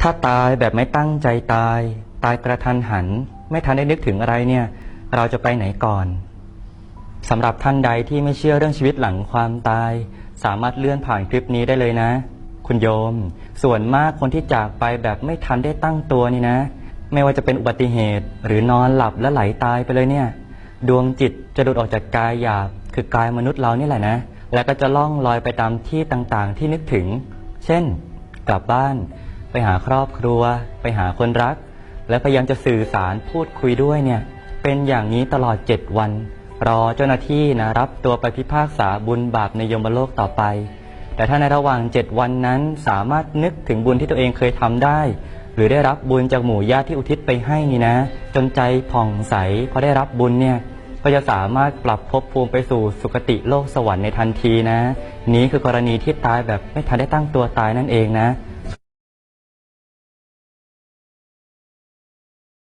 ถ้าตายแบบไม่ตั้งใจตาย ตายกระทันหัน ไม่ทันได้นึกถึงอะไรเนี่ย เราจะไปไหนก่อนสำหรับท่านใดที่ไม่เชื่อเรื่องชีวิตหลังความตาย สามารถเลื่อนผ่านคลิปนี้ได้เลยนะ คุณโยม ส่วนมากคนที่จากไปแบบไม่ทันได้ตั้งตัวนี่นะ ไม่ว่าจะเป็นอุบัติเหตุ หรือนอนหลับและไหลตายไปเลยเนี่ย ดวงจิตจะดูดออกจากกายหยาบ คือกายมนุษย์เรานี่แหละนะ แล้วก็จะล่องลอยไปตามที่ต่างๆ ที่นึกถึง เช่น กลับบ้าน หาครอบครัว ไปหาคนรัก และพยายามจะสื่อสารพูดคุยด้วยเนี่ย เป็นอย่างนี้ตลอดเจ็ดวัน รอเจ้าหน้าที่นะรับตัวไปพิพากษาบุญบาปในยมโลกต่อไป แต่ถ้าในระหว่างเจ็ดวันนั้นสามารถนึกถึงบุญที่ตัวเองเคยทำได้ หรือได้รับบุญจากหมู่ญาติที่อุทิศไปให้นี่นะ จนใจผ่องใสพอได้รับบุญเนี่ยก็จะสามารถปรับภพภูมิไปสู่สุคติโลกสวรรค์ในทันทีนะ นี้คือกรณีที่ตายแบบไม่ทันได้ตั้งตัวตายนั่นเองนะ